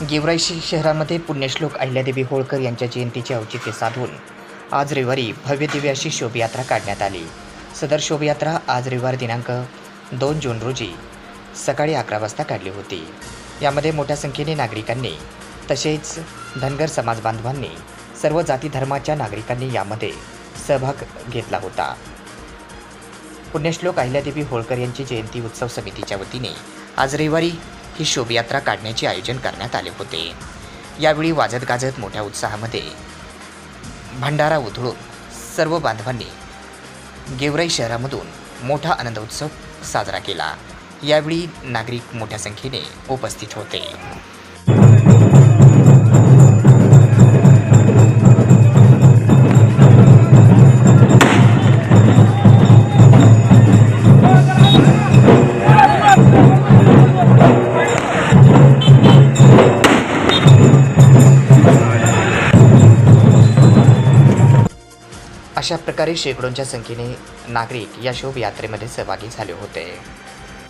गेवराई शहरामध्ये पुण्यश्लोक अहिल्यादेवी होळकर यांच्या जयंतीचे औचित्य साधून आज रविवारी भव्य दिव्य अशी शोभायात्रा काढण्यात आली. सदर शोभायात्रा आज रविवार दिनांक दोन जून रोजी सकाळी अकरा वाजता काढली होती. यामध्ये मोठ्या संख्येने नागरिकांनी तसेच धनगर समाज बांधवांनी सर्व जाती धर्माच्या नागरिकांनी यामध्ये सहभाग घेतला होता. पुण्यश्लोक अहिल्यादेवी होळकर यांची जयंती उत्सव समितीच्या वतीने आज रविवारी ही शोभायात्रा काढण्याचे आयोजन करण्यात आले होते. यावेळी वाजत गाजत मोठ्या उत्साहामध्ये भंडारा उधळून सर्व बांधवांनी गेवराई शहरामधून मोठा आनंद उत्सव साजरा केला. यावेळी नागरिक मोठ्या संख्येने उपस्थित होते. अशा प्रकारे शेकडोंच्या संख्येने नागरिक या शोभयात्रेमध्ये सहभागी झाले होते.